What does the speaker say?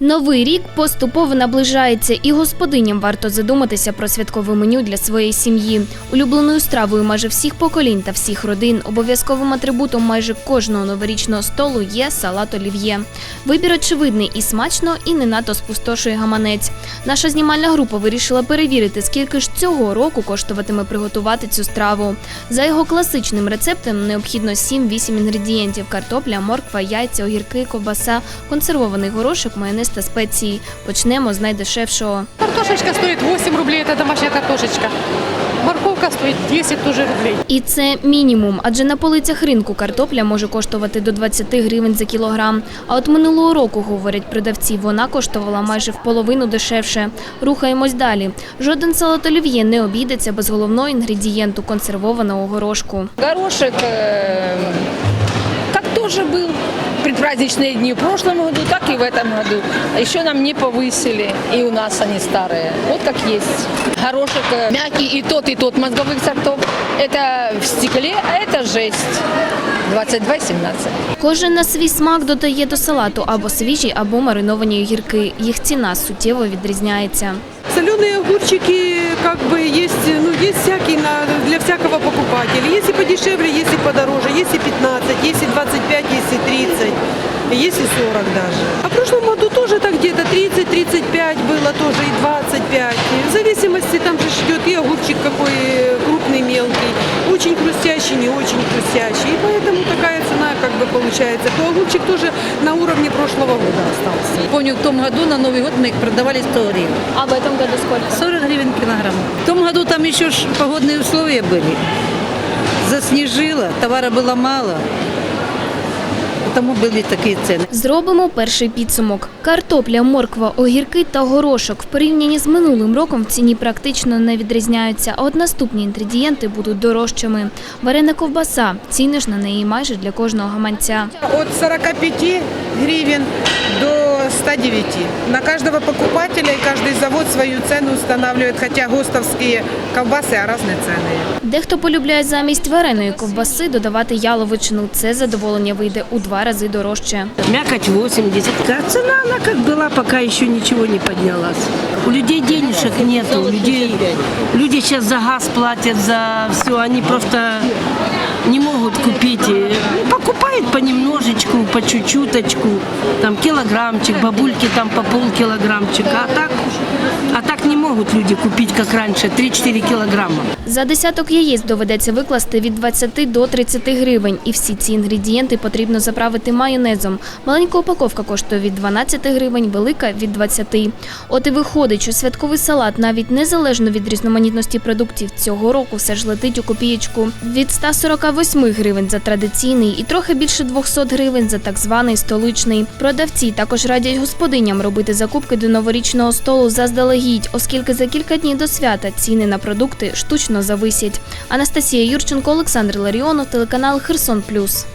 Новий рік поступово наближається, і господиням варто задуматися про святкове меню для своєї сім'ї. Улюбленою стравою майже всіх поколінь та всіх родин, обов'язковим атрибутом майже кожного новорічного столу є салат олів'є. Вибір очевидний і смачно, і не надто спустошує гаманець. Наша знімальна група вирішила перевірити, скільки ж цього року коштуватиме приготувати цю страву. За його класичним рецептом необхідно 7-8 інгредієнтів: картопля, морква, яйця, огірки, ковбаса, консервований горошок, майонез та спеції. Почнемо з найдешевшого. Картошечка стоит 8 рублей, это домашняя картошечка. Морковка стоит 10 тоже рублей. І це мінімум, адже на полицях ринку картопля може коштувати до 20 гривень за кілограм. А от минулого року, говорять продавці, вона коштувала майже в половину дешевше. Рухаємось далі. Жоден салат олів'є не обійдеться без головного інгредієнту консервованого горошку. Горошек, э, как тоже был в предпраздничные дни в прошлом году, так и в этом году. А Еще нам не повысили, и у нас они старые. Вот как есть. Горошек э, мягкий и тот, и тот мозговых сортов. Это в стекле, а это жесть. 22,17. Кожен на свій смак додає до салату або свіжі, або мариновані огірки. Їх ціна суттєво відрізняється. Соленые огурчики как бы есть, ну, есть всякие на, для всякого покупателя. Есть и подешевле, есть и подороже, есть и 15, есть и 25, есть и 30, есть и 40 даже. А в прошлом году тоже так где-то 30-35 было тоже и 25. В зависимости там же идет и огурчик какой э, крупный, мелкий, очень хрустящий, не очень хрустящий. И поэтому такая цена как бы получается. То огурчик тоже на уровне прошлого года остался. Помню, в том году на Новый год мы их продавали 100 гривен. А в этом году сколько? 40 гривен килограмм. В том году там еще ж погодные условия были. Заснежило, товара было мало. Потому були такі ціни. Зробимо перший підсумок. Картопля, морква, огірки та горошок в порівнянні з минулим роком в ціні практично не відрізняються, а от наступні інгредієнти будуть дорожчими. Варена ковбаса, ціни ж на неї майже для кожного гаманця. От 45 гривень до 109. На каждого покупателя и каждый завод свою цену устанавливает, хотя ГОСТовские колбасы, а разные цены. Дехто полюбляє замість вареної ковбаси додавати яловичину. Це задоволення вийде у два рази дорожче. Мякоть 80. А цена, она как была, пока еще ничего не поднялась. У людей денежек нету. У людей, люди сейчас за газ платят, за все. Они просто не могут купить. По чуть-чуточку. Там килограммчик, бабульки там по полкилограммчика. А так, могут люди купить, как раньше, 3-4 килограмма. За десяток яєць доведеться викласти від 20 до 30 гривень. І всі ці інгредієнти потрібно заправити майонезом. Маленька упаковка коштує від 12 гривень, велика – від 20. От і виходить, що святковий салат навіть незалежно від різноманітності продуктів цього року все ж летить у копієчку. Від 148 гривень за традиційний і трохи більше 200 гривень за так званий столичний. Продавці також радять господиням робити закупки до новорічного столу заздалегідь, оскільки за кілька днів до свята ціни на продукти штучно зависять. Анастасія Юрченко, Олександр Ларіонов, телеканал Херсон Плюс.